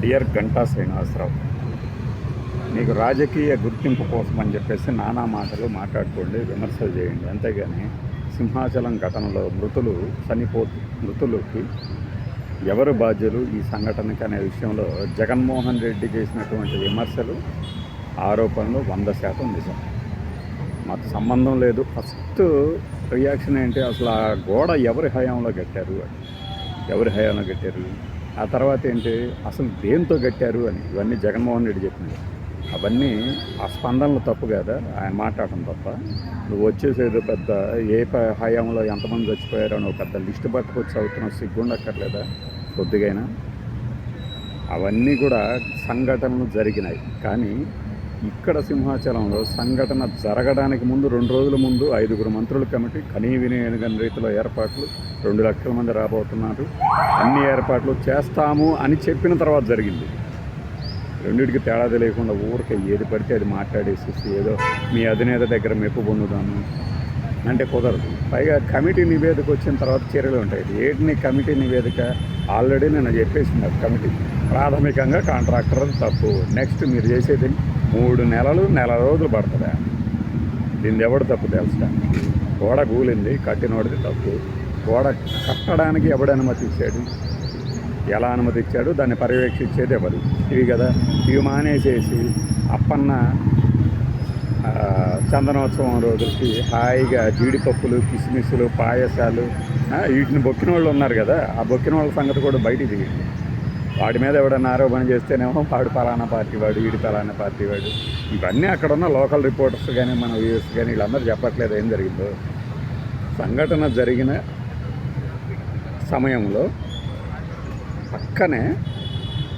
Dear Ganta Srinivasarao నీకు రాజకీయ గుర్తింపు కోసం అని చెప్పేసి నానా మాటలు మాట్లాడుకోండి విమర్శలు చేయండి. అంతేగాని సింహాచలం ఘటనలో మృతులు చనిపోతు మృతులకి ఎవరు బాధ్యులు ఈ సంఘటనకి అనే విషయంలో జగన్మోహన్ రెడ్డి చేసినటువంటి విమర్శలు ఆరోపణలు వంద శాతం నిజం. మాకు సంబంధం లేదు. ఫస్ట్ రియాక్షన్ ఏంటి? అసలు ఆ గోడ ఎవరి హయాంలో కట్టారు? ఎవరి హయాంలో కట్టారు? ఆ తర్వాత ఏంటి? అసలు దేంతో కట్టారు అని ఇవన్నీ జగన్మోహన్ రెడ్డి చెప్పినవి. అవన్నీ ఆ స్పందనలు తప్పు కదా? ఆయన మాట్లాడటం తప్ప. నువ్వు వచ్చేసేదో పెద్ద ఏ హయాంలో ఎంతమంది చచ్చిపోయారో అని ఒక పెద్ద లిస్ట్ పట్టుకొచ్చి అవుతున్నావు సిగ్గుండక్కర్లేదా? కొద్దిగైనా. అవన్నీ కూడా సంఘటనలు జరిగినాయి. కానీ ఇక్కడ సింహాచలంలో సంఘటన జరగడానికి ముందు రెండు రోజుల ముందు ఐదుగురు మంత్రుల కమిటీ కనీ వినియోగని రీతిలో ఏర్పాట్లు రెండు లక్షల మంది రాబోతున్నారు. అన్ని ఏర్పాట్లు చేస్తాము అని చెప్పిన తర్వాత జరిగింది. రెండింటికి తేడా తెలియకుండా ఊరికే ఏది పడితే అది మాట్లాడేసేసి ఏదో మీ అధినేత దగ్గర మెప్పు పొందుదాము అంటే కుదరదు. పైగా కమిటీ నివేదిక వచ్చిన తర్వాత చర్యలు ఉంటాయి. ఏంటి కమిటీ నివేదిక? ఆల్రెడీ నేను చెప్పేసిన కమిటీ. ప్రాథమికంగా కాంట్రాక్టర్ తప్పు. నెక్స్ట్ మీరు చేసేది మూడు నెలలు నెల రోజులు పడుతుందా. దీన్ని ఎవడు తప్పు తెలుసా? గోడ కూలింది కట్టినోడిది తప్పు. గోడ కట్టడానికి ఎవడు అనుమతి ఇచ్చాడు? ఎలా అనుమతి ఇచ్చాడు? దాన్ని పర్యవేక్షించేది ఎవరు? ఇవి కదా. ఇవి మానేసేసి అప్పన్న చందనోత్సవం రోజులకి హాయిగా జీడిపప్పులు కిస్మిస్సులు పాయసాలు వీటిని బొక్కిన వాళ్ళు ఉన్నారు కదా ఆ బొక్కిన వాళ్ళ సంగతి కూడా బయటికి దిగింది వాడి మీద ఎవడన్నా ఆరోపణ చేస్తేనేమో వాడు పలానా పార్టీ వాడు వీడి పలానా పార్టీ వాడు. ఇవన్నీ అక్కడ ఉన్న లోకల్ రిపోర్టర్స్ కానీ మన వ్యూవర్స్ కానీ వీళ్ళందరూ చెప్పట్లేదు ఏం జరిగిందో. సంఘటన జరిగిన సమయంలో పక్కనే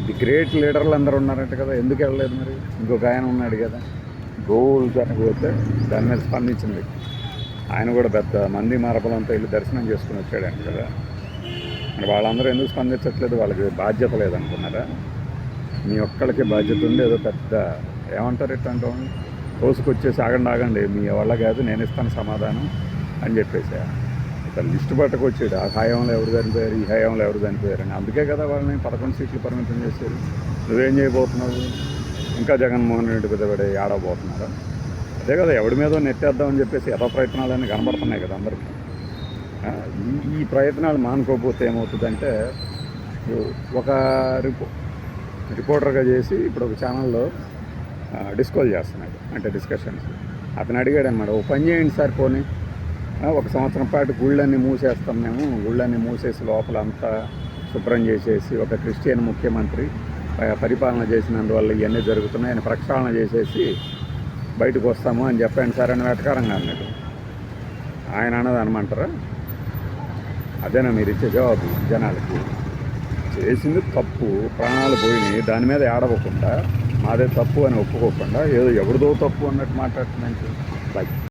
ది గ్రేట్ లీడర్లు అందరూ ఉన్నారంట కదా ఎందుకు వెళ్ళలేదు మరి? ఇంకొక ఆయన ఉన్నాడు కదా. గోల్ చనిపోతే దాని మీద స్పందించిన వ్యక్తి ఆయన కూడా పెద్ద మంది మరపలంతా వెళ్ళి దర్శనం చేసుకుని వచ్చాడంట కదా. మరి వాళ్ళందరూ ఎందుకు స్పందించట్లేదు? వాళ్ళకి బాధ్యత లేదనుకున్నారా? మీ ఒక్కళ్ళకి బాధ్యత ఉంది. ఏదో పెద్ద ఏమంటారు ఇట్లా అంటాం తోసుకొచ్చేసి ఆగండి ఆగండి. మీ వల్ల కాదు నేను ఇస్తాను సమాధానం అని చెప్పేసి. ఇక లిస్టు పట్టుకొచ్చాడు. ఆ హయాంలో ఎవరు చనిపోయారు? ఈ హయాంలో ఎవరు చనిపోయారు? అని అందుకే కదా వాళ్ళని పదకొండు సీట్లు పరిమితం చేశారు. నువ్వేం చేయబోతున్నావు? ఇంకా జగన్మోహన్ రెడ్డి పెద్దబడి ఆడబోతున్నారు అదే కదా ఎవడి మీదో నెట్టేద్దామని చెప్పేసి యథ ప్రయత్నాలన్నీ కనబడుతున్నాయి కదా అందరికీ. ఈ ఈ ప్రయత్నాలు మానుకోకపోతే ఏమవుతుందంటే ఒక రిపో రిపోర్టర్గా చేసి ఇప్పుడు ఒక ఛానల్లో డిస్కోల్ చేస్తున్నాడు. అంటే డిస్కషన్స్. అతను అడిగాడు అనమాట ఓ పని చేయండి సార్ పోనీ. ఒక సంవత్సరం పాటు గుళ్ళన్నీ మూసేస్తాం మేము. గుళ్ళన్నీ మూసేసి లోపల అంతా శుభ్రం చేసేసి ఒక క్రిస్టియన్ ముఖ్యమంత్రి పరిపాలన చేసినందువల్ల ఇవన్నీ జరుగుతున్నాయి. ఆయన ప్రక్షాళన చేసేసి బయటకు వస్తాము అని చెప్పాను. సార్ అని వెటకారంగా అన్నాడు. ఆయన అన్నది అనమంటారా? అదేనా మీరు ఇచ్చే జవాబు జనాలకి? చేసింది తప్పు. ప్రాణాలు పోయినాయి. దాని మీద ఏడవకుండా మాదే తప్పు అని ఒప్పుకోకుండా ఏదో ఎవరిదో తప్పు అన్నట్టు మాట్లాడుతున్నాను. బై